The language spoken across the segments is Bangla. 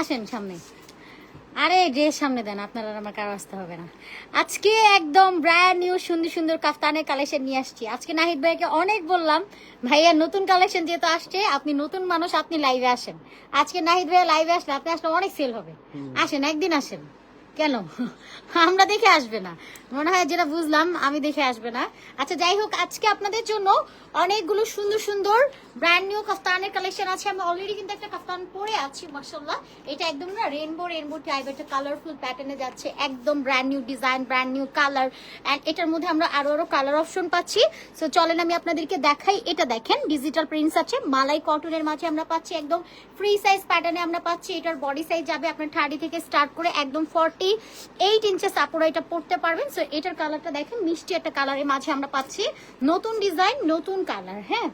আসেন সামনে। আরে ড্রেস সামনে দেন আপনারা আর আমার কারও আসতে হবে না। আজকে একদম ব্র্যান্ড নিউ সুন্দর সুন্দর কাফতানের কালেকশন নিয়ে আসছি। আজকে নাহিদ ভাইকে অনেক বললাম ভাইয়া নতুন কালেকশন যেহেতু আসছে আপনি নতুন মানুষ আপনি লাইভে আসেন। আজকে নাহিদ ভাইয়া লাইভে আসলে আপনি আসলে অনেক সেল হবে। আসেন একদিন আসেন। কেন? আমরা দেখে আসবে না। মনে হয় যেটা বুঝলাম, আমি দেখে আসবে না। আচ্ছা যাই হোক, আজকে আপনাদের জন্য অনেকগুলো সুন্দর সুন্দর ব্র্যান্ড নিউ কাফতানের কালেকশন আছে। আমি অলরেডি কিন্তু একটা কাফতান পরে আছি মাসাল্লাহ এটা একদম না রেনবো রেনবো টাইপ একটা কালারফুল প্যাটার্নে যাচ্ছে। একদম brand new design brand new colour and এটার মধ্যে আমরা আরও আরও কালার অপশন পাচ্ছি। সো চলেন আমি আপনাদেরকে দেখাই। এটা দেখেন ডিজিটাল প্রিন্টস আছে। মালাই কটনের মাঝে আমরা পাচ্ছি একদম ফ্রি সাইজ প্যাটার্নে আমরা পাচ্ছি। এটার বডি সাইজ যাবে আপনার থার্টি থেকে স্টার্ট করে একদম ফর্টি এইট ইঞ্চেস আপনারা এটা পড়তে পারবেন। সো এটার কালারটা দেখেন, মিষ্টি একটা কালারের মাঝে আমরা পাচ্ছি। নতুন ডিজাইন নতুন কালার হ্যাঁ?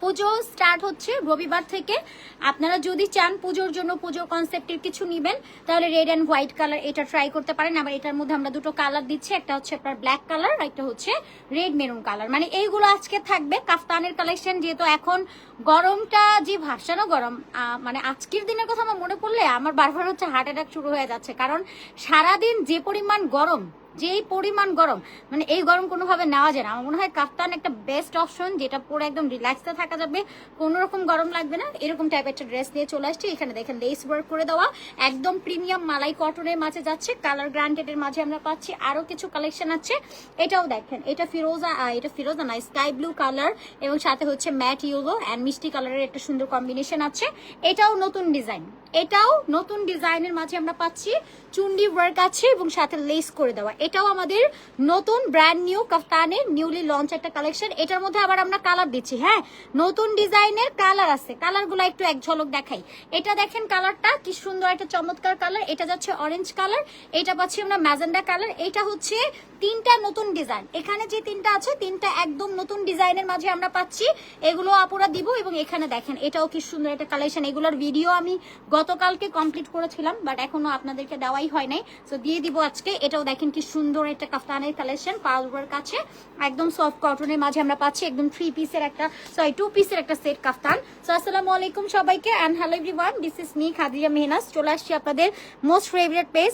পুজো স্টার্ট হচ্ছে রবিবার থেকে। আপনারা যদি চান পুজোর জন্য পুজোর কনসেপ্টের কিছু নিবেন, তাহলে রেড অ্যান্ড হোয়াইট কালার এটা ট্রাই করতে পারেন। আবার এটার মধ্যে আমরা দুটো কালার দিচ্ছি, একটা হচ্ছে আপনার ব্ল্যাক কালার একটা হচ্ছে রেড মেরুন কালার মানে এইগুলো আজকে থাকবে, কাফতানের কালেকশন যেহেতু এখন গরমটা যে ভাসানো গরম মানে আজকের দিনের কথা আমার মনে পড়লে আমার বারবার হচ্ছে হার্ট অ্যাটাক শুরু হয়ে যাচ্ছে। কারণ সারাদিন যে পরিমাণ গরম যেই পরিমাণ গরম মানে এই গরম কোনোভাবে নেওয়া যায় না। আমার মনে হয় কাপ্তান একটা বেস্ট অপশন যেটা পরে একদম রিল্যাক্সে থাকা যাবে। কোনো রকম গরম লাগবে না। এরকম টাইপ একটা ড্রেস নিয়ে চলে আসছে। এখানে দেখেন লেস ওয়ার্ক করে দেওয়া। একদম প্রিমিয়াম মালাই কটনের মাঝে যাচ্ছে। কালার গ্রান্টেড এর মাঝে আমরা পাচ্ছি। আরও কিছু কালেকশন আছে। এটাও দেখেন, এটা ফিরোজা এটা ফিরোজা না স্কাই ব্লু কালার এবং সাথে হচ্ছে ম্যাট ইউলো অ্যান্ড মিষ্টি কালারের একটা সুন্দর কম্বিনেশন আছে। এটাও নতুন ডিজাইন এটাও নতুন ডিজাইনের মাঝে আমরা পাচ্ছি। চুন্ডি ওয়ার্ক আছে এবং সাথে লেস করে দেওয়া। এটাও আমাদের নতুন ব্র্যান্ড নিউ কাফতানের নিউলি লঞ্চ একটা কালেকশন এটার মধ্যে আবার আমরা কালার দিচ্ছি হ্যাঁ? নতুন ডিজাইনের কালার আছে। কালারগুলো একটু এক ঝলক দেখাই। এটা দেখেন কালারটা কি সুন্দর একটা চমৎকার কালার এটা যাচ্ছে অরেঞ্জ কালার এটা পাচ্ছি আমরা ম্যাজেন্ডা কালার এটা হচ্ছে তিনটা নতুন ডিজাইন। এখানে যে তিনটা আছে, তিনটা একদম নতুন ডিজাইনের মাঝে আমরা পাচ্ছি। এগুলো আপুরা দিব এবং এখানে দেখেন, এটাও কি সুন্দর একটা কালেকশন এগুলোর ভিডিও আমি গতকালকে কমপ্লিট করেছিলাম বাট এখনও আপনাদেরকে দেওয়াই হয় নাই। তো দিয়ে দিব আজকে। এটাও দেখেন কি সুন্দর একটা কাফতানের কালেকশন পাউডার কাছে একদম সফট কটনের মাঝে আমরা পাচ্ছি একদম থ্রি পিসের একটা সরি টু পিসের একটা সেট কাফতান। সো আসসালামু আলাইকুম সবাইকে and hello everyone this is me Khadija Mehnas চলে আসছি আপনাদের মোস্ট ফেভারিট পেজ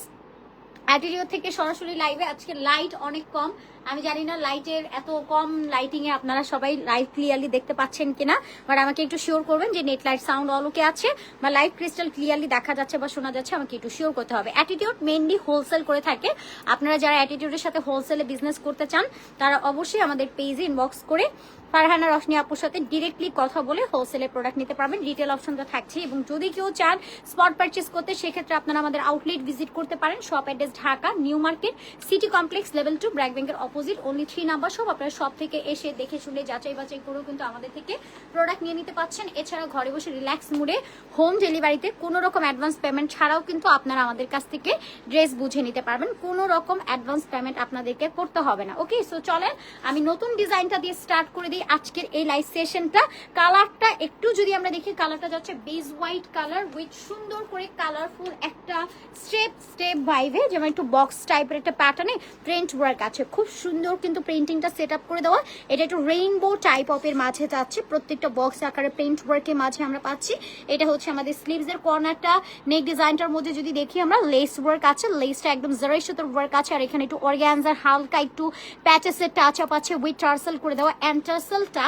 অ্যাটিরিও থেকে সরাসরি লাইভে আজকে লাইট অনেক কম আমি জানি না লাইটের এত কম লাইটিং এ আপনারা সবাই লাইভ ক্লিয়ারলি দেখতে পাচ্ছেন কিনা বাট আমাকে একটু শিওর করবেন যে net light sound all okay আছে, বা লাইভ ক্রিস্টাল ক্লিয়ারলি দেখা যাচ্ছে বা শোনা যাচ্ছে, আমাকে একটু শিওর করতে হবে। অ্যাটিটিউড মেইনলি হোলসেল করে থাকে। আপনারা যারা অ্যাটিটিউডের সাথে হোলসেলে বিজনেস করতে চান, তারা অবশ্যই আমাদের পেজে ইনবক্স করে ফারহানা রশনি আপুর সাথে ডিরেক্টলি কথা বলে হোলসেলের প্রোডাক্ট নিতে পারবেন। রিটেল অপশনটা থাকছে এবং যদি কেউ চান স্পট পারচেস করতে, সেক্ষেত্রে আপনারা আমাদের আউটলেট ভিজিট করতে পারেন। Shop address Dhaka new market city complex level two BRAC ব্যাংকের অপোজিট অনলি থ্রি নাম্বার সব আপনারা সব থেকে এসে দেখে শুনে যাচাই বাছাই করেও কিন্তু আমাদের থেকে প্রোডাক্ট নিয়ে নিতে পাচ্ছেন। এছাড়া ঘরে বসে রিল্যাক্স মুডে হোম ডেলিভারিতে কোনো রকম অ্যাডভান্স পেমেন্ট ছাড়াও কিন্তু আপনারা আমাদের কাছ থেকে ড্রেস বুঝে নিতে পারবেন। কোনো রকম অ্যাডভান্স পেমেন্ট আপনাদেরকে করতে হবে না। ওকে সো চলেন, আমি নতুন ডিজাইনটা দিয়ে স্টার্ট করে দিই আজকের এই লাইভ সেশনটা কালারটা একটু যদি আমরা দেখি কালারটা যাচ্ছে বেজ হোয়াইট কালার উইথ সুন্দর করে কালারফুল একটা স্টেপ স্টেপ ভাইভে যেমন একটু বক্স টাইপের একটা প্যাটার্নে প্রিন্ট ওয়ার্ক আছে। খুব সুন্দর কিন্তু প্রিন্টিংটা সেট আপ করে দেওয়া। এটা একটু রেইনবো টাইপ অফের মাঝে যাচ্ছে। প্রত্যেকটা বক্স আকারে প্রিন্ট ওয়ার্কের মাঝে আমরা পাচ্ছি। এটা হচ্ছে আমাদের স্লিভস এর কর্নারটা নেক ডিজাইনটার মধ্যে যদি দেখি আমরা লেস ওয়ার্ক আছে। লেসটা একদম জরাই সুতোর ওয়ার্ক আছে। আর এখানে একটু অর্গ্যানজার হালকা একটু প্যাচেসের টাচ আপ আছে উইথ টার্সেল করে দেওয়া। অ্যান্ড টার্সেলটা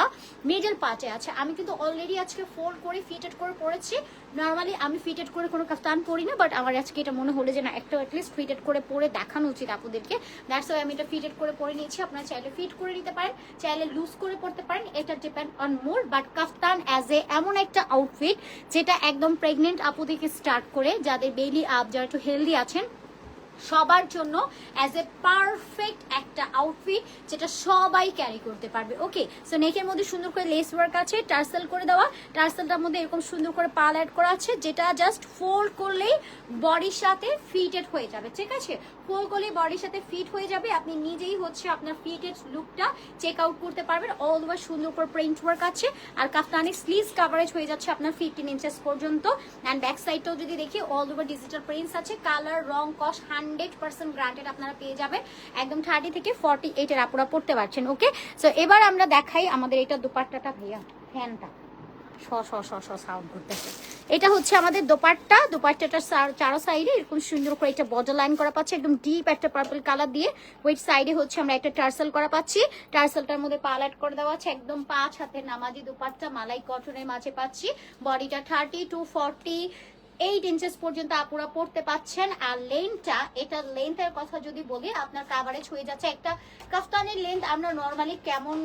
মিডল পার্টে আছে। আমি কিন্তু অলরেডি আজকে ফোল্ড করে ফিটেড করে পরেছি। নর্মালি আমি ফিটেড করে কোনো কাফতান পরি না বাট আমার আজকে এটা মনে হলো যে না, একটা অ্যাটলিস্ট ফিটেড করে পরে দেখানো উচিত আপুদেরকে। দ্যাটস ওয়াই আমি এটা ফিটেড করে পরে নিয়েছি। আপনারা চাইলে ফিট করে নিতে পারেন, চাইলে লুজ করে পড়তে পারেন। এটা depend on more but kaftan as a এমন একটা আউটফিট যেটা একদম প্রেগনেন্ট আপুদেরকে স্টার্ট করে, যাদের বেলি আপ যারা একটু হেলদি আছেন সবার জন্য অ্যাজ এ পারফেক্ট একটা আউটফিট যেটা সবাই ক্যারি করতে পারবে। ওকে সো নেকের মধ্যে সুন্দর করে লেস ওয়ার্ক আছে টার্সেল করে দেওয়া। টার্সেলটার মধ্যে এরকম সুন্দর করে পাল অ্যাড করা আছে, যেটা জাস্ট ফোল্ড করলেই বডির সাথে ফিটেড হয়ে যাবে, ঠিক আছে? ফোল্ড করলেই বডির সাথে ফিট হয়ে যাবে, আপনি নিজেই হচ্ছে আপনার ফিটেড লুকটা চেক আউট করতে পারবেন। অল ওভার সুন্দর করে প্রিন্ট ওয়ার্ক আছে, আর কাফতানি স্লিভস কাভারেজ হয়ে যাচ্ছে আপনার ফিফটিন ইঞ্চেস পর্যন্ত। অ্যান্ড ব্যাক সাইডটাও যদি দেখি অল ওভার ডিজিটাল প্রিন্টস আছে কালার রং, কস হান্ড্রেড পার্সেন্ট গ্রান্টেড আপনারা পেয়ে যাবেন। একদম থার্টি থেকে ফর্টি এইটের আপুরা পড়তে পারছেন, ওকে? সো এবার আমরা দেখাই আমাদের এটা দুপাট্টাটা ভাইয়া, ফ্যানটা। শ শ শ শ সাউন্ড করতেছে। এটা হচ্ছে আমাদের দোপাট্টা। দোপাট্টাটার চার- সাইডে এরকম সুন্দর করে একটা বর্ডার লাইন করা পাচ্ছে, একদম ডিপ একটা পার্পল কালার দিয়ে। ওয়েট সাইডে হচ্ছে আমরা একটা টার্সেল করা পাচ্ছি। টার্সেলটার মধ্যে পাল অ্যাড করে দেওয়া আছে। একদম পাঁচ হাতের নামাজি দোপাট্টা, মালাই কটনের মাঝে পাচ্ছি। বডিটা thirty two forty eight inches পর্যন্ত আপুরা পড়তে পাচ্ছেন, আর লেন্থটা এটা লেন্থের কথা যদি বলি, আপনার কাভারেজ হয়ে যাচ্ছে একটা কাফতানের লেন্থ আমরা নর্মালি কেমন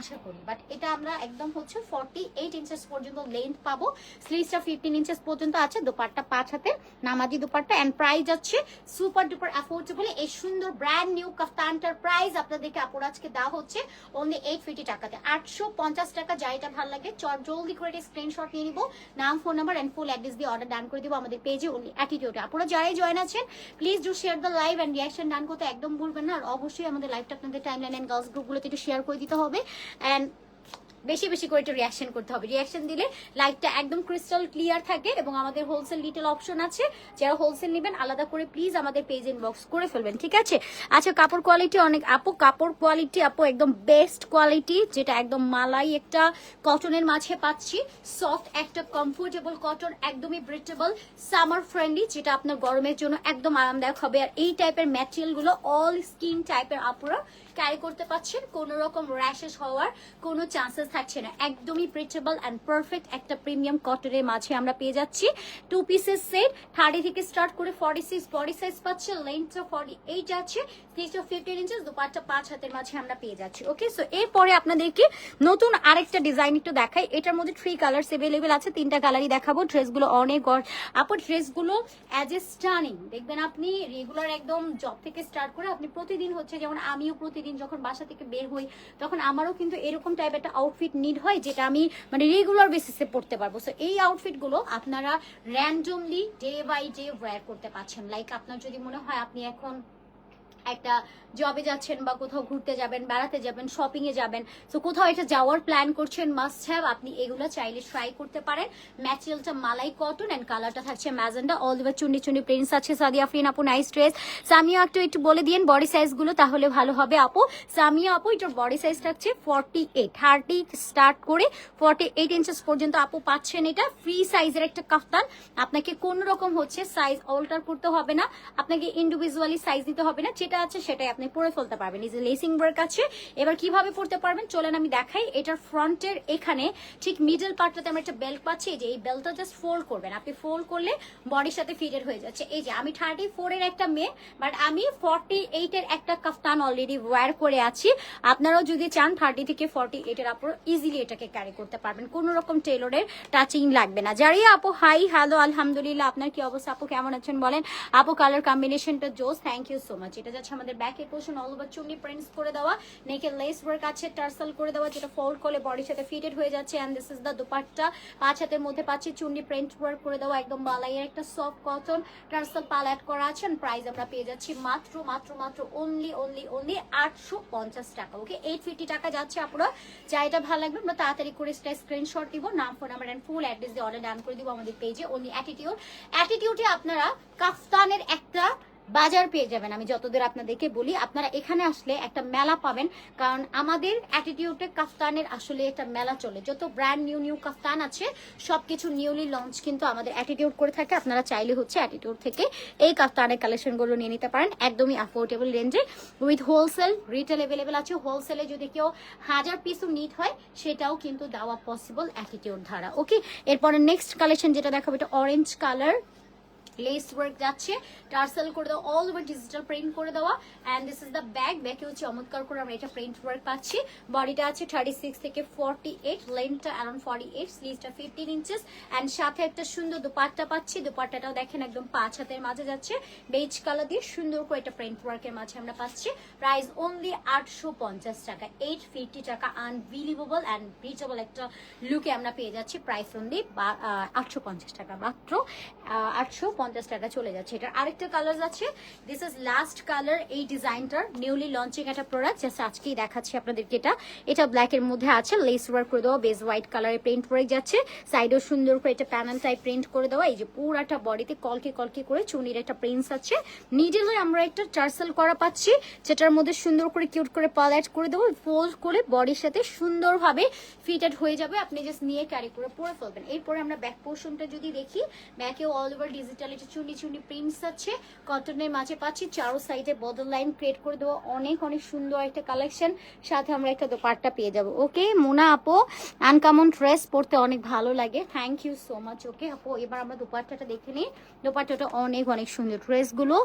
আশা করি? বাট এটা আমরা একদম হচ্ছে ফর্টি এইট ইঞ্চেস পর্যন্ত লেন্থ পাবো। স্লিভসটা ফিফটিন ইঞ্চেস পর্যন্ত আছে, দোপাট্টা পাঁচ হাতে, নামাজি দোপাট্টা অ্যান্ড প্রাইস যাচ্ছে সুপার ডুপার অ্যাফোর্ডেবল এই সুন্দর ব্র্যান্ড নিউ কাফতানটার প্রাইস আপনাদেরকে আপুর আজকে দেওয়া হচ্ছে অনলি এইট ফিফটি টাকাতে। আটশো পঞ্চাশ টাকা, যা এটা ভালো লাগে, চট জলদি করে স্ক্রিনশট নিয়ে নিবো। নাম phone number and full address দিয়ে অর্ডার ডান করে দিব আমাদের পেজে অনলি অ্যাটিটিউডে আপনারা যারাই জয়েন আছেন please do share the live and reaction done করতে একদম ভুলবেন না। আর অবশ্যই আমাদের লাইভটা আপনাদের টাইম লাইন অ্যান্ড গার্লস গ্রুপগুলোতে একটু শেয়ার করে দিতে হবে। অ্যান্ড বেশি বেশি করে একটু রিয়াকশন করতে হবে। রিয়াকশন দিলে লাইটটা একদম ক্রিস্টাল ক্লিয়ার থাকে এবং আমাদের হোলসেল লিটেল অপশন আছে। যারা হোলসেল নেবেন, আলাদা করে প্লিজ আমাদের পেজ ইনবক্স করে ফেলবেন, ঠিক আছে? আচ্ছা কাপড় কোয়ালিটি অনেক আপু, কাপড় কোয়ালিটি আপু, একদম বেস্ট কোয়ালিটি যেটা একদম মালাই একটা কটনের মাঝে পাচ্ছি। সফট একটা কমফোর্টেবল কটন একদমই ব্রিটেবল সামার ফ্রেন্ডলি যেটা আপনার গরমের জন্য একদম আরামদায়ক হবে। আর এই টাইপের ম্যাটেরিয়ালগুলো অল স্কিন টাইপের আপুরা ক্যারি করতে পাচ্ছেন কোনো রকম র্যাশেস হওয়ার কোনো চান্সেস থাকছে না। একদমই প্রিচেবল অ্যান্ড পারফেক্ট একটা প্রিমিয়াম কটনের মাঝে আমরা পেয়ে যাচ্ছি। টু পিসের সেট থার্টি থেকে স্টার্ট করে ফর্টি সিক্স বডি সাইজ পাচ্ছে লেন্থটা ফর্টি এইট আছে স্লিভটা ফিফটিন ইঞ্চেস দুপাটটা পাঁচ হাতের মাঝে আমরা পেয়ে যাচ্ছি। ওকে সো এরপরে আপনাদেরকে নতুন আরেকটা ডিজাইন একটু দেখাই। এটার মধ্যে থ্রি কালার্স অ্যাভেলেবেল আছে, তিনটা কালারই দেখাবো। ড্রেসগুলো অনেক গড় আপু ড্রেসগুলো অ্যাজ এ স্টানিং দেখবেন আপনি রেগুলার একদম জব থেকে স্টার্ট করে আপনি প্রতিদিন হচ্ছে, যেমন আমিও প্রতিদিন যখন বাসা থেকে বের হই, তখন আমারও কিন্তু এরকম টাইপ একটা আউটফিট নিড হয়, যেটা আমি মানে রেগুলার বেসিসে পড়তে পারব। সো এই আউটফিটগুলো আপনারা randomly day by day wear করতে পারছেন। লাইক আপনার যদি মনে হয় আপনি এখন একটা জবে যাচ্ছেন বা কোথাও ঘুরতে যাবেন, বেড়াতে যাবেন শপিং এ যাবেন, তো কোথাও এটা যাওয়ার প্ল্যান করছেন মাস্ট হ্যাভ আপনি এগুলো চাইলে ট্রাই করতে পারেন। ম্যাটেরিয়ালটা মালাই কটন এন্ড কালারটা থাকছে ম্যাজেন্ডা অল ওভার চুন্ডি চুন্ডি প্রিন্টস আছে, সাদিয়া ফ্রিন আপু নাইস ড্রেস সামিয়া একটু একটু বলে দিন বডি সাইজগুলো, তাহলে ভালো হবে আপু। সামিয়া আপু, এটার বডি সাইজ থাকছে ফর্টি এইট থার্টি স্টার্ট করে ফর্টি এইট ইঞ্চেস পর্যন্ত আপু পাচ্ছেন এটা। ফ্রি সাইজের একটা কাফতান আপনাকে কোন রকম হচ্ছে সাইজ অল্টার করতে হবে না। আপনাকে ইন্ডিভিজুয়ালি সাইজ দিতে হবে না। যেটা আছে সেটাই আপনি পরে ফেলতে পারবেন। এই যে লেসিং ওয়ার্ক আছে। এবার কীভাবে পড়তে পারবেন চলেন আমি দেখাই। এটার ফ্রন্টের এখানে ঠিক মিডল পার্টটাতে আমরা একটা বেল্ট পাচ্ছি। যে এই বেল্টটা জাস্ট ফোল্ড করবেন। আপনি ফোল্ড করলে বডির সাথে ফিটেড হয়ে যাচ্ছে। এই যে আমি থার্টি ফোর এর একটা মেয়ে বাট আমি ফর্টি এইট এর একটা কাফতান অলরেডি ওয়্যার করে আছি। আপনারাও যদি চান থার্টি থেকে ফর্টি এইট এর আপু ইজিলি এটাকে ক্যারি করতে পারবেন। কোন রকম টেলরের টাচিং লাগবে না। যারই আপু হাই হ্যালো আলহামদুলিল্লাহ। আপনার কি অবস্থা? আপু কেমন আছেন বলেন? আপু কালার কম্বিনেশনটা জোস। থ্যাংক ইউ সো মাচ এটা যাচ্ছে আমাদের ব্যাকের portion all over chunni prints করে দেওয়া নেকের লেস ওয়ার্ক আছে টার্সেল করে দেওয়া, যেটা ফোল্ড করলে বডির সাথে ফিটেড হয়ে যাচ্ছে and this is the dupatta. পাঁচ হাতের মধ্যে পাচ্ছি চুন্নি প্রিন্ট ওয়ার্ক করে দেওয়া, একদম বালাইয়ের একটা সফট কটন টার্সেল পাল অ্যাড করা আছে প্রাইস আমরা পেয়ে যাচ্ছি মাত্র মাত্র মাত্র অনলি অনলি অনলি আটশো পঞ্চাশ টাকা ওকে এইট ফিফটি টাকা যাচ্ছে আপনারা যা এটা ভালো লাগবে, আমরা তাড়াতাড়ি করে সেটা স্ক্রিনশট দিব, নাম phone number and full address দিয়ে অর্ডার ডান করে দিব আমাদের পেজে অনলি অ্যাটিটিউড অ্যাটিটিউডে আপনারা কাফতানের একটা বাজার পেয়ে যাবেন। আমি যতদূর আপনাদেরকে বলি, আপনারা এখানে আসলে একটা মেলা পাবেন, কারণ আমাদের অ্যাটিটিউডে কাফতানের আসলে একটা মেলা চলে। যত ব্র্যান্ড নিউ নিউ কাফতান আছে, সবকিছু নিউলি লঞ্চ কিন্তু আমাদের অ্যাটিটিউড করে থাকে। আপনারা চাইলে হচ্ছে অ্যাটিটিউড থেকে এই কাফতানের কালেকশনগুলো নিয়ে নিতে পারেন, একদমই অ্যাফোর্ডেবল রেঞ্জে উইথ হোলসেল রিটেল অ্যাভেলেবেল আছে। হোলসেলে যদি কেউ হাজার পিসও নিট হয়, সেটাও কিন্তু দেওয়া পসিবল অ্যাটিটিউড ধারা ওকে এরপরে নেক্সট কালেকশন যেটা দেখাবো, এটা অরেঞ্জ কালার লেস ওয়ার্ক যাচ্ছে। টার্সেল করে দেওয়া অল ওভার ডিজিটাল প্রিন্ট করে দেওয়া। And this is the bag ব্যাগে হচ্ছে চমৎকার করে আমরা এটা প্রিন্ট ওয়ার্ক পাচ্ছি। বডিটা আছে থার্টি সিক্স থেকে ফর্টি এইট লেন্থটা অ্যারাউন্ড ফর্টি এইট স্লিভসটা ফিফটিন ইঞ্চেস অ্যান্ড সাথে একটা সুন্দর দুপাট্টা পাচ্ছি। দুপাট্টাটাও দেখেন একদম পাঁচ হাতের মাঝে যাচ্ছে। বেজ কালার দিয়ে সুন্দর করে একটা প্রিন্ট ওয়ার্কের মাঝে আমরা পাচ্ছি। প্রাইস অনলি আটশো পঞ্চাশ টাকা এইট ফিফটি টাকা আনবিলিভেবল অ্যান্ড ব্রিচেবল একটা লুকে আমরা পেয়ে যাচ্ছি। প্রাইস অনলি আটশো পঞ্চাশ টাকা মাত্র। আটশো পঞ্চাশ টাকা চলে যাচ্ছে। এটার আরেকটা কালার আছে। দিস ইজ লাস্ট কালার এই ডিজাইনটার নিউলি লঞ্চিং একটা প্রোডাক্ট জাস্ট আজকেই দেখাচ্ছি আপনাদেরকে এটা। এটা ব্ল্যাক এর মধ্যে আছে লেস ওয়ার্ক করে দেওয়া বেস হোয়াইট কালারে প্রিন্ট করে যাচ্ছে। সাইডেও সুন্দর করে এটা প্যানেল টাইপ প্রিন্ট করে দেওয়া, এই যে পুরাটা বডিতে কলকে কলকে করে চুনির একটা প্রিন্টস আছে। নিডেলে আমরা একটা চার্সেল করা পাচ্ছি, যেটার মধ্যে সুন্দর করে কিউট করে পালাইট করে দেবো ফোল্ড করে বডির সাথে সুন্দরভাবে ফিটেড হয়ে যাবে। আপনি জাস্ট নিয়ে ক্যারি করে পরে ফেলবেন। এরপরে আমরা ব্যাক পোর্শনটা যদি দেখি ব্যাকেও অল ওভার ডিজিটাল এটা চুনি চুনি প্রিন্টস আছে। কটনের মাঝে পাচ্ছি চারো সাইডে বদল লাইন ক্রিয়েট করে দেবো। অনেক অনেক সুন্দর একটা কালেকশন সাথে আমরা একটা দোপাট্টা পেয়ে যাব। ওকে মোনা আপু আনকমন ড্রেস পরতে অনেক ভালো লাগে। Thank you so much okay আপু, এবার আমরা দোপাট্টাটা দেখে নিই। দোপাট্টাটা অনেক অনেক সুন্দর ড্রেসগুলো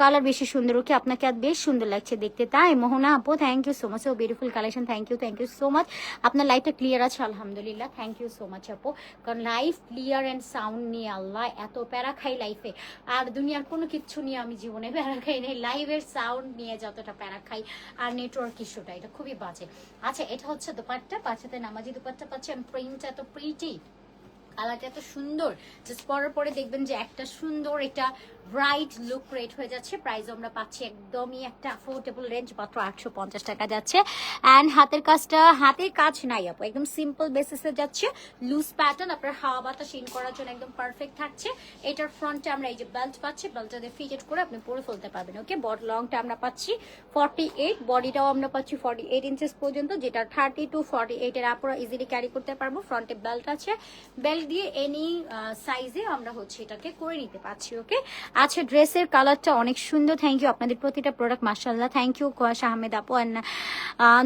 কালার বেশি সুন্দর ওকে আপনাকে আর বেশ সুন্দর লাগছে দেখতে। তাই, মোহনা আপু thank you so much oh beautiful collection thank you thank you so much আপনার লাইফটা ক্লিয়ার আছে, আলহামদুলিল্লাহ। থ্যাংক ইউ সো মাচ আপু। কারণ লাইফ ক্লিয়ার অ্যান্ড সাউন্ড নিয়ে আল্লাহ, এত প্যারা খাই লাইফে আর দুনিয়ার কোনো কিচ্ছু নিয়ে আমি জীবনে প্যারা খাই নাই। লাইভের সাউন্ড নিয়ে যতটা প্যারা খাই, আর নেটওয়ার্ক ইস্যুটা এটা খুবই বাজে। আচ্ছা এটা হচ্ছে দোপাট্টা পাচ্ছাতে নামাজি দোপাট্টা আমি প্রিন্ট এত প্রিটি কালারটা এত সুন্দর। জাস্ট পরার পরে দেখবেন যে একটা সুন্দর একটা ব্রাইট লুক ক্রিয়েট হয়ে যাচ্ছে। প্রাইস আমরা পাচ্ছি একদমই একটা অ্যাফোর্ডেবল রেঞ্জ মাত্র আটশো পঞ্চাশ টাকা যাচ্ছে। অ্যান্ড হাতের কাজটা, হাতের কাজ নাই আপু, একদম সিম্পল বেসিসে যাচ্ছে। লুজ প্যাটার্ন আপনার হাওয়া বাতাস ইন করার জন্য একদম পারফেক্ট থাকছে। এটার ফ্রন্টে আমরা এই যে বেল্ট পাচ্ছি বেল্টটাতে ফিটেড করে আপনি পরে ফেলতে পারবেন ওকে বড লংটা আমরা পাচ্ছি ফর্টি এইট বডিটাও আমরা পাচ্ছি ফর্টি এইট ইঞ্চেস পর্যন্ত, যেটা থার্টি টু ফর্টি এইটের আপনারা ইজিলি ক্যারি করতে পারব। ফ্রন্টে বেল্ট আছে। বেল্ট দিয়ে এনি সাইজে আমরা হচ্ছে এটাকে করে নিতে পারছি ওকে আচ্ছা ড্রেসের কালারটা অনেক সুন্দর থ্যাংক ইউ আপনাদের প্রতিটা প্রোডাক্ট মার্শাল্লাহ থ্যাংক ইউ কোয়াশ আহমেদ আপু অ্যান্ড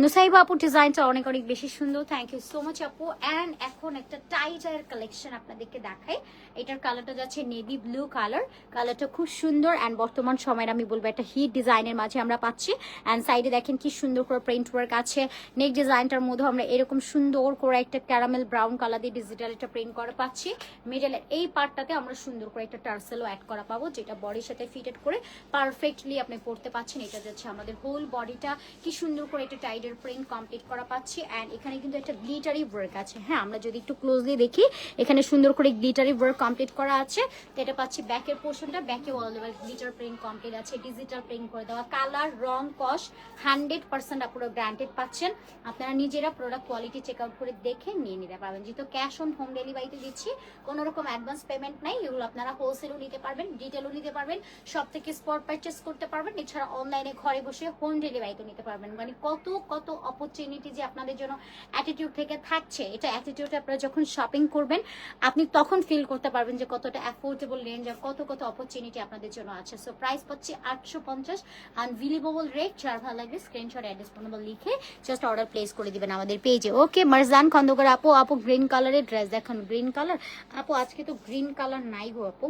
নুসাইবা আপু ডিজাইনটা অনেক অনেক বেশি সুন্দর থ্যাংক ইউ সো মাচ আপু। অ্যান্ড এখন একটা টাইটার কালেকশন আপনাদেরকে দেখাই। এটার কালারটা যাচ্ছে নেভি ব্লু কালার কালারটা খুব সুন্দর অ্যান্ড বর্তমান সময়ের, আমি বলব একটা হিট ডিজাইনের মাঝে আমরা পাচ্ছি। অ্যান্ড সাইডে দেখেন কি সুন্দর করে প্রিন্ট ওয়ার্ক আছে। নেক ডিজাইনটার মধ্যে আমরা এরকম সুন্দর করে একটা ক্যারামেল ব্রাউন কালার দিয়ে ডিজিটাল একটা প্রিন্ট করা পাচ্ছি। মিডলের এই পার্টটাতে আমরা সুন্দর করে একটা টার্সেলও অ্যাড করা পাবো, যেটা বডির সাথে ফিটেড করে পারফেক্টলি আপনি পড়তে পাচ্ছেন। এটা যাচ্ছে আমাদের হোল বডিটা কি সুন্দর করে একটা টাইডের প্রিন্ট কমপ্লিট করা পাচ্ছি। অ্যান্ড এখানে কিন্তু একটা গ্লিটারি ওয়ার্ক আছে। হ্যাঁ আমরা যদি একটু ক্লোজলি দেখি, এখানে সুন্দর করে গ্লিটারি ওয়ার্ক কমপ্লিট করা আছে। তো এটা পাচ্ছি ব্যাকের পোর্শনটা ব্যাকে all over glitter print complete আছে। ডিজিটাল প্রিন্ট করে দেওয়া। কালার রং কস হান্ড্রেড পার্সেন্ট আপনারা গ্রান্টেড পাচ্ছেন। আপনারা নিজেরা প্রোডাক্ট কোয়ালিটি চেক আউট করে দেখে নিয়ে নিতে পারবেন। যেহেতু ক্যাশ অন হোম ডেলিভারিতে দিচ্ছি। কোনো রকম অ্যাডভান্স পেমেন্ট নাই, এগুলো আপনারা হোলসেলও নিতে পারবেন ডিটেলও নিতে পারবেন সব থেকে স্পট পারচেস করতে পারবেন, এছাড়া অনলাইনে ঘরে বসে হোম ডেলিভারিতে নিতে পারবেন। মানে কত কত অপরচুনিটি যে আপনাদের জন্য অ্যাটিটিউড থেকে থাকছে। এটা অ্যাটিটিউড আপনারা যখন শপিং করবেন, আপনি তখন ফিল করতে পারবেন যে কতটা অ্যাফোর্ডেবল রেঞ্জ আর কত কত অপরচুনিটি আপনাদের জন্য আছে। সো প্রাইস পাচ্ছি আটশো পঞ্চাশ আনভিলিভেবল রেট যার ভালো লাগবে স্ক্রিনশট অ্যাড্রেস নম্বর লিখে জাস্ট অর্ডার প্লেস করে দিবেন আমাদের পেজে ওকে মারজান খন্দকার আপু আপু গ্রিন কালারের ড্রেস দেখুন গ্রিন কালার আপু আজকে তো গ্রিন কালার নাই গো আপু।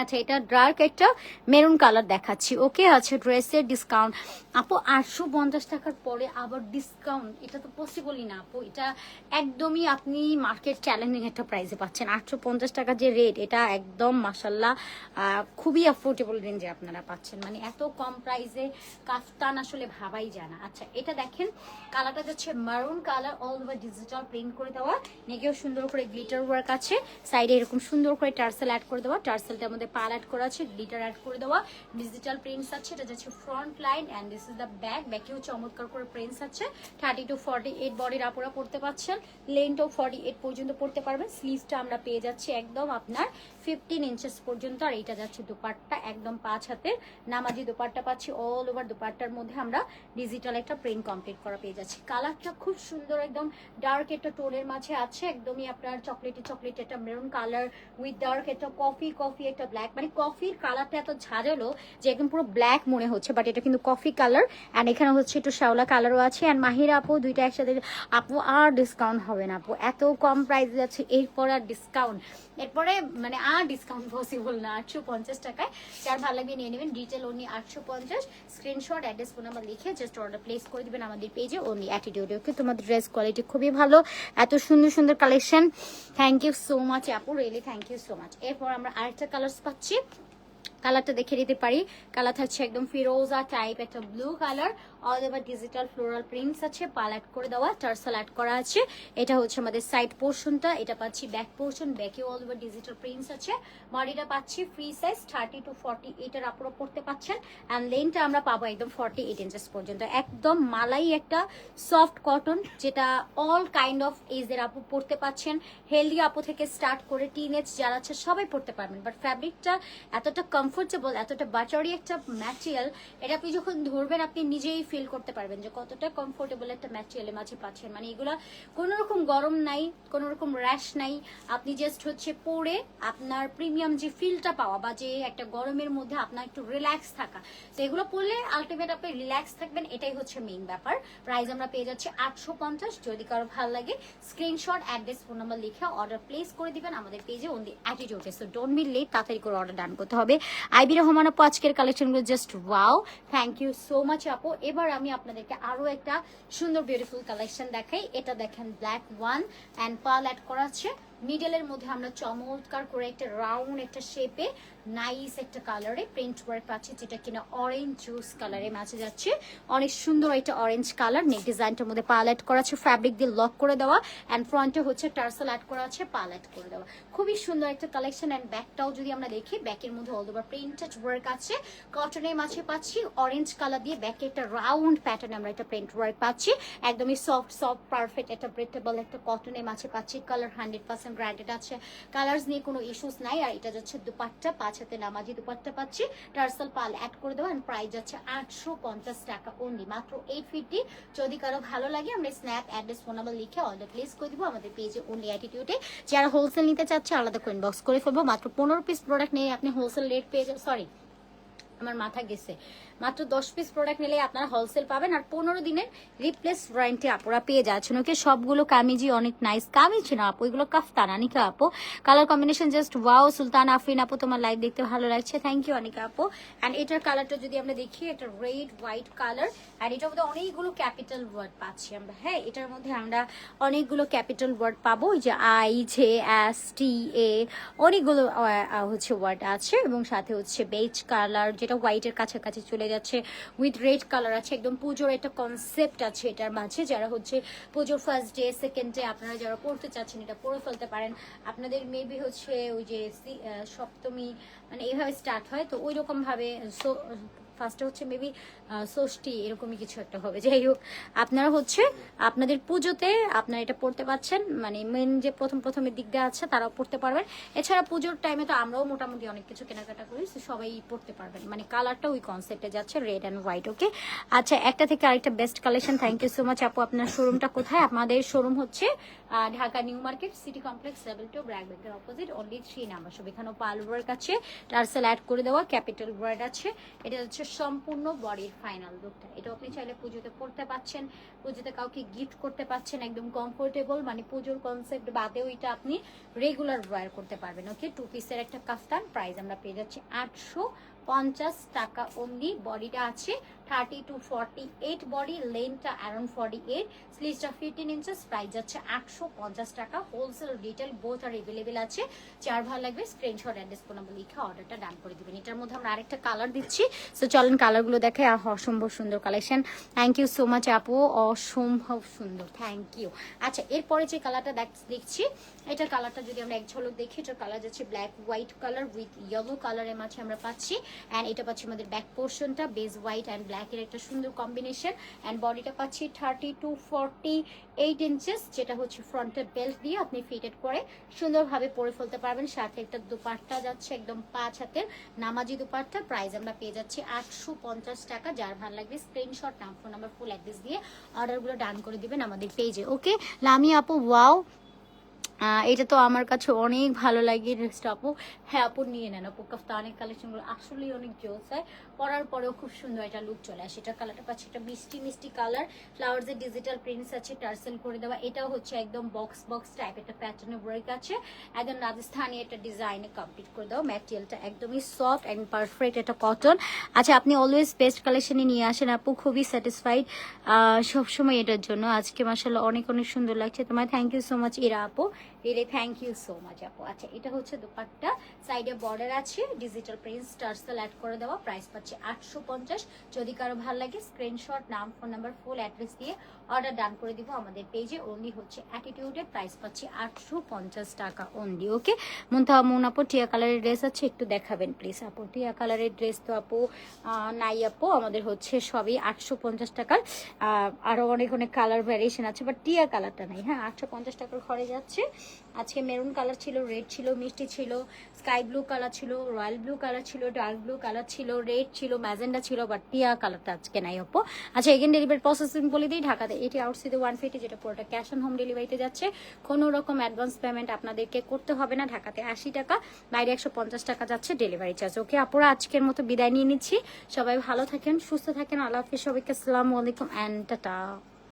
আচ্ছা এটা ডার্ক একটা মেরুন কালার দেখাচ্ছি। ওকে আছে ড্রেসের ডিসকাউন্ট আপু, আটশো পঞ্চাশ টাকার পরে আবার ডিসকাউন্ট এটা তো পসিবলই না, আপু। এটা একদমই আপনি মার্কেট চ্যালেঞ্জিং একটা প্রাইসে পাচ্ছেন। আটশো পঞ্চাশ টাকা যে রেট এটা একদম মাসাল্লাহ খুবই অ্যাফোর্ডেবল রেঞ্জে আপনারা পাচ্ছেন। মানে এত কম প্রাইসে কাফতান আসলে ভাবাই যায় না। আচ্ছা এটা দেখেন কালারটা যাচ্ছে maroon colour all over digital print করে দেওয়া। নেগেও সুন্দর করে গ্লিটার ওয়ার্ক আছে। সাইডে এরকম সুন্দর করে টার্সেল অ্যাড করে দেওয়া। টার্সেলটার মধ্যে পাল অ্যাড করা আছে গ্লিটার অ্যাড করে দেওয়া ডিজিটাল প্রিন্টস আছে, এটা যাচ্ছে front line and this is the back ব্যাকেও চমৎকার করে প্রিন্টস আছে থার্টি টু ফর্টি এইট বডির আপুরা পড়তে পারছেন লেনটাও ফর্টি এইট পর্যন্ত পড়তে পারবেন স্লিভসটা আমরা পেয়ে যাচ্ছি একদম আপনার ফিফটিন ইঞ্চেস পর্যন্ত, আর এটা যাচ্ছে দুপাট্টা, একদম পাঁচ হাতের নামাজি দুপাট্টা পাচ্ছি অল ওভার দুপাট্টার মধ্যে আমরা ডিজিটাল একটা প্রিন্ট কমপ্লিট করা পেয়ে যাচ্ছি। কালারটা খুব সুন্দর একদম ডার্ক একটা টোনের মাঝে আছে, একদমই আপনার চকলেটি চকলেট একটা মেরুন কালার উইথ ডার্ক একটা কফি কফি একটা ব্ল্যাক মানে কফির কালারটা এত ঝাঁঝালো যে একদম পুরো ব্ল্যাক মনে হচ্ছে বাট এটা কিন্তু কফি কালার অ্যান্ড এখানে হচ্ছে একটু শ্যাওলা কালারও আছে। অ্যান্ড মাহিরা আপু, দুইটা একসাথে, আপু আর ডিসকাউন্ট হবে না আপু। এত কম প্রাইস যাচ্ছে, এরপর আর ডিসকাউন্ট এরপরে মানে আর ডিসকাউন্ট পসিবল না। আটশো পঞ্চাশ টাকায়। যার ভালো লাগবে নিয়ে নেবেন। ডিটেল অনলি আটশো পঞ্চাশ। স্ক্রিনশট অ্যাড্রেস ফোন নাম্বার লিখে জাস্ট অর্ডার প্লেস করে দিবেন আমাদের পেজে অনলি অ্যাটিটিউড ওকে তোমাদের ড্রেস কোয়ালিটি খুবই ভালো। এত সুন্দর সুন্দর collection thank you so much আপু। Really thank you so much এরপর আমরা আরেকটা কালার্স পাচ্ছি। কালারটা দেখে দিতে পারি। কালারটা হচ্ছে একদম ফিরোজা টাইপ একটা blue colour all over digital floral prints আছে পাল অ্যাড করে দেওয়া টার্সাল অ্যাড করা আছে। এটা হচ্ছে আমাদের সাইড পোর্শনটা এটা পাচ্ছি ব্যাক পোর্শন ব্যাকে অল ওভার ডিজিটাল প্রিন্টস আছে। বডিটা পাচ্ছি free size thirty two forty এইটার আপুরো পড়তে পাচ্ছেন। অ্যান্ড লেনটা আমরা পাবো একদম ফর্টি এইট ইঞ্চেস পর্যন্ত। একদম মালাই একটা সফট কটন যেটা অল কাইন্ড অফ এজের আপু পড়তে পাচ্ছেন। হেলদি আপু থেকে স্টার্ট করে টিনেজ যারা আছে, সবাই পড়তে পারবেন। বাট ফ্যাব্রিকটা এতটা কমফোর্টেবল এতটা বাটারি একটা ম্যাটেরিয়াল এটা আপনি যখন ধরবেন, আপনি নিজেই ফিল করতে পারবেন যে কতটা কমফোর্টেবল একটা ম্যাটেরিয়ালের মাঝে পাচ্ছেন। মানে এগুলা কোনো রকম গরম নাই কোনো রকম র্যাশ নাই। আপনি জাস্ট হচ্ছে পরে আপনার প্রিমিয়াম যে ফিলটা পাওয়া বা যে একটা গরমের মধ্যে আপনার একটু রিল্যাক্স থাকা, তো এগুলো পরলে আলটিমেট আপনি রিল্যাক্স থাকবেন, এটাই হচ্ছে মেইন ব্যাপার। প্রাইস আমরা পেয়ে যাচ্ছি আটশো পঞ্চাশ। যদি কারও ভালো লাগে স্ক্রিনশট অ্যাড্রেস ফোন নাম্বার লিখে অর্ডার প্লেস করে দিবেন আমাদের পেজে অন দি অ্যাটিটিউডে সো ডোন্ট বি লেট তাড়াতাড়ি করে অর্ডার ডান করতে হবে। আইবি রহমান আপু, আজকের কালেকশনগুলো just wow thank you so much আপু। এবার আমি আপনাদেরকে আরও একটা সুন্দর বিউটিফুল কালেকশন দেখাই। এটা দেখেন black one and Pal add করা আছে। মিডলের মধ্যে আমরা চমৎকার করে একটা রাউন্ড একটা শেপে নাইস একটা কালারে প্রিন্ট ওয়ার্ক পাচ্ছি, যেটা কিনা অরেঞ্জ জুস কালারে ম্যাচে যাচ্ছে। অনেক সুন্দর একটা অরেঞ্জ কালার নেক ডিজাইনটার মধ্যে পাল করা আছে ফ্যাব্রিক দিয়ে লক করে দেওয়া অ্যান্ড ফ্রন্টে হচ্ছে টার্সেল অ্যাড করা আছে পাল করে দেওয়া। খুবই সুন্দর একটা কালেকশন অ্যান্ড ব্যাকটাও যদি আমরা দেখি ব্যাকের মধ্যে অল ওভার প্রিন্টেড ওয়ার্ক আছে কটনের মাঝে পাচ্ছি অরেঞ্জ কালার দিয়ে ব্যাকে একটা রাউন্ড প্যাটার্ন আমরা একটা প্রিন্ট ওয়ার্ক পাচ্ছি, একদমই সফট সফট পারফেক্ট একটা ব্রেথেবল একটা কটনের মাঝে পাচ্ছি কালার হান্ড্রেড পার্সেন্ট ব্র্যান্ডেড আছে। কালার্স নিয়ে কোনো ইস্যুস নাই, আর এটা যাচ্ছে দুপাট্টা, পাঁচ হাতে নামাজি দুপাট্টা পাচ্ছি। টার্সেল পাল অ্যাড করে দেওয়া অ্যান্ড প্রাইস যাচ্ছে আটশো পঞ্চাশ টাকা অনলি মাত্র এইট ফিফটি যদি কারও ভালো লাগে, আমরা স্ন্যাপ অ্যাড্রেস ফোন নাম্বার লিখে অর্ডার প্লেস করে দিব, আমাদের পেজে অনলি অ্যাটিটিউডে যারা হোলসেল নিতে চাচ্ছে, আলাদা করে ইনবক্স করে ফেলব। মাত্র পনেরো পিস প্রোডাক্ট নিয়ে আপনি হোলসেল রেট পেয়ে সরি আমার মাথা গেছে। মাত্র দশ পিস প্রোডাক্ট নিলে আপনারা হোলসেল পাবেন আর পনেরো দিনের রিপ্লেস ওয়ারেন্টি আপনারা পেয়ে যাচ্ছেন। ওকে সবগুলো কামিজি অনেক নাইস কামিজি না আপু, এগুলো কাফতান আনিকা আপু? Colour combination just wow Sultan, Afrin আপু, তোমার লাইভ দেখতে ভালো লাগছে। থ্যাংক ইউ অনিকা আপু। অ্যান্ড এটার কালারটা যদি আমরা দেখি, এটা রেড হোয়াইট কালার অ্যান্ড এটার মধ্যে অনেকগুলো ক্যাপিটাল ওয়ার্ড পাচ্ছি আমরা। হ্যাঁ এটার মধ্যে আমরা অনেকগুলো ক্যাপিটাল ওয়ার্ড পাবো। যে I J S T A অনেকগুলো হচ্ছে ওয়ার্ড আছে। এবং সাথে হচ্ছে বেজ কালার যেটা হোয়াইটের কাছাকাছি চলে যাচ্ছে উইথ রেড কালার আছে, একদম পুজোর একটা কনসেপ্ট আছে এটার মাঝে, যারা হচ্ছে পুজোর ফার্স্ট ডে সেকেন্ড ডে আপনারা যারা পড়তে চাচ্ছেন এটা পড়ে ফেলতে পারেন। আপনাদের মেবি হচ্ছে ওই যে সপ্তমী মানে এইভাবে স্টার্ট হয়, তো ওই রকম ভাবে ফার্স্টে হচ্ছে মেবি ষষ্ঠী, এরকমই কিছু একটা হবে। যাই হোক, আপনারা হচ্ছে আপনাদের পুজোতে আপনারা এটা পড়তে পারছেন মানে মেন যে প্রথম প্রথমের দিক দিয়ে আছে, তারাও পড়তে পারবেন। এছাড়া পুজোর টাইমে তো আমরাও মোটামুটি অনেক কিছু কেনাকাটা করি সবাই পড়তে পারবেন। মানে কালারটা ওই কনসেপ্টে যাচ্ছে রেড অ্যান্ড হোয়াইট ওকে আচ্ছা একটা থেকে আরেকটা best collection thank you so much আপু। আপনার শোরুমটা কোথায়? আমাদের শোরুম হচ্ছে Dhaka new market, city complex level two, BRAC ব্যাংকের অপোজিট অনলি থ্রি নাম্বার সব এখানেও ওয়ার্ক আছে টার্সেল অ্যাড করে দেওয়া ক্যাপিটাল ওয়ার্ড আছে। এটা হচ্ছে সম্পূর্ণ বডির ফাইনাল লুকটা এটা আপনি চাইলে পুজোতে পড়তে পাচ্ছেন, পুজোতে কাউকে গিফট করতে পাচ্ছেন, একদম কমফোর্টেবল মানে পুজোর কনসেপ্ট বাদেও এটা আপনি রেগুলার ওয়্যার করতে পারবেন। ওকে টু পিসের একটা কাফতান প্রাইস আমরা পেয়ে যাচ্ছি আটশো পঞ্চাশ টাকা অনলি বডিটা আছে thirty two forty eight body লেন্থটা around forty eight স্লিজটা ফিফটিন ইঞ্চেস প্রাইস যাচ্ছে আটশো পঞ্চাশ টাকা। হোলসেল রিটেল বোথ আর এভেলেবেল আছে। যার ভালো লাগবে স্ক্রিনশট অ্যাড্রেস ফোন নাম্বার লিখে অর্ডারটা ডান করে দিবেন। এটার মধ্যে আমরা আরেকটা কালার দিচ্ছি। সো চলেন কালারগুলো দেখে অসম্ভব সুন্দর collection thank you so much আপু, অসম্ভব সুন্দর। থ্যাংক ইউ আচ্ছা এরপরে যে কালারটা দেখছি, এটার কালারটা যদি আমরা এক ঝলক দেখি, এটার কালার যাচ্ছে black white colour with yellow কালারের মাঝে আমরা পাচ্ছি। অ্যান্ড এটা পাচ্ছি আমাদের ব্যাক পোর্শনটা বেজ হোয়াইট অ্যান্ড ব্ল্যাকের একটা সুন্দর কম্বিনেশন অ্যান্ড বডিটা পাচ্ছি thirty two forty eight inches যেটা হচ্ছে ফ্রন্টের বেল্ট দিয়ে আপনি ফিটেড করে সুন্দরভাবে পরে ফেলতে পারবেন। সাথে একটা দুপাট্টা যাচ্ছে একদম পাঁচ হাতের নামাজি দুপাট্টা। প্রাইস আমরা পেয়ে যাচ্ছি আটশো পঞ্চাশ টাকা। যার ভালো লাগবে স্ক্রিনশট নাম ফোন নাম্বার ফুল অ্যাড্রেস দিয়ে অর্ডারগুলো ডান করে দিবেন আমাদের পেজে ওকে লামি আপু ওয়াও এটা তো আমার কাছে অনেক ভালো লাগে ড্রেসটা আপু। হ্যাঁ আপু, নিয়ে নেন আপু, কাফতানের কালেকশনগুলো আসলেই অনেক জোস হয়। পরার পরেও খুব সুন্দর একটা লুক চলে আসে। এটা কালারটা পাচ্ছে একটা মিষ্টি মিষ্টি কালার ফ্লাওয়ার্সের ডিজিটাল প্রিন্টস আছে টার্সেল করে দেওয়া। এটাও হচ্ছে একদম বক্স বক্স টাইপ একটা প্যাটার্নের ওয়ার্ক আছে। একদম রাজস্থানি একটা ডিজাইনে কমপ্লিট করে দেওয়া। ম্যাটেরিয়ালটা একদমই সফট অ্যান্ড পারফেক্ট একটা কটন আচ্ছা আপনি অলওয়েজ বেস্ট কালেকশনে নিয়ে আসেন আপু, খুবই স্যাটিসফাইড সবসময় এটার জন্য। আজকে মাসাল্লাহ অনেক অনেক সুন্দর লাগছে। তোমার থ্যাংক ইউ সো মাচ এরা আপু। Really thank you so much আপু আচ্ছা এটা হচ্ছে দোপাট্টা। সাইডে বর্ডার আছে ডিজিটাল প্রিন্ট টার্সেল অ্যাড করে দেওয়া। প্রাইস পাচ্ছে আটশো পঞ্চাশ। যদি কারও ভালো লাগে স্ক্রিনশট নাম ফোন নাম্বার ফুল অ্যাড্রেস দিয়ে অর্ডার ডান করে দিব আমাদের পেজে অনলি হচ্ছে অ্যাটিটিউডের প্রাইস পাচ্ছি আটশো পঞ্চাশ টাকা অনলি ওকে মুন্তা মুন আপু, টিয়া কালারের ড্রেস আছে, একটু দেখাবেন প্লিজ আপু। টিয়া কালারের ড্রেস তো আপু নাই আপু, আমাদের হচ্ছে সবই আটশো পঞ্চাশ টাকার। আরও অনেক অনেক কালার ভ্যারিয়েশন আছে বাট টিয়া কালারটা নাই হ্যাঁ? আটশো পঞ্চাশ টাকার ঘরে যাচ্ছে। আজকে মেরুন কালার ছিল রেড ছিল, মিষ্টি ছিল স্কাই ব্লু কালার ছিল রয়্যাল ব্লু কালার ছিল ডার্ক ব্লু কালার ছিল রেড ছিল, ম্যাজেন্ডা ছিল বাট টিয়া কালারটা আজকে নাই অপো আচ্ছা এগেন ডেলিভারি প্রসেসিং বলে দিই, ঢাকাতে এটি আউটসিতে ওয়ান ফিফটি যেটা পুরোটা ক্যাশ অন হোম ডেলিভারিতে যাচ্ছে। কোনো রকম অ্যাডভান্স পেমেন্ট আপনাদেরকে করতে হবে না, ঢাকাতে আশি টাকা, বাইরে একশো পঞ্চাশ টাকা যাচ্ছে ডেলিভারি চার্জ ওকে, আপুরা, আজকের মতো বিদায় নিয়ে নিচ্ছি। সবাই ভালো থাকেন, সুস্থ থাকেন, আল্লাহ হাফিজ সবাইকে, আসসালামু আলাইকুম অ্যান্ড টাটা